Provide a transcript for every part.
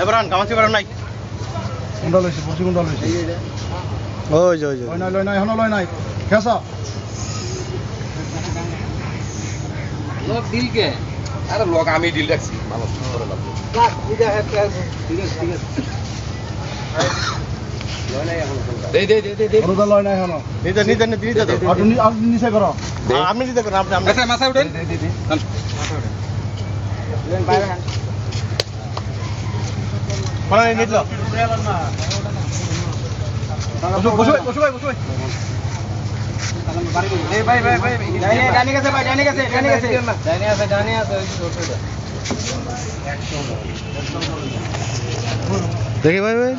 এবার কামাচ্ছি এবার নাই কোনটা লইছে বসি লয় নাই লয় নাই এখনও লয় নাই দিল আমি ডিল রাখছি মানুষ আপনি নিতে করেন আপনি আপনি। মাথা মাথা উঠেন। কোন নিতল বসো বসো বসো ভাই, বসো ভাই। এই ভাই ভাই ভাই ডাইনে ডাইনে গেছে ভাই ডাইনে গেছে ডাইনে গেছে। ডাইনে আছে ডাইনে আছে ওই দেখি ভাই ভাই।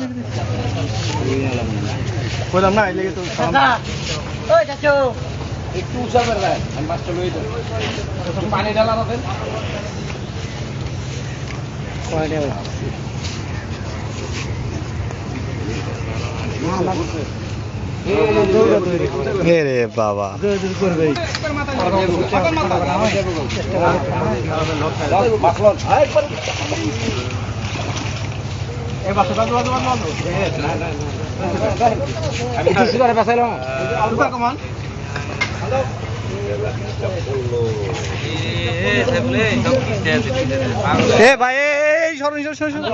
কইলাম না এই লেগে তো একটু উঁচা করে দেয় আমি মাছটা লই দেব পানি ঢালা না দেন এ রে বাবা। আমি ভাই এই সরণ সরণ সরণ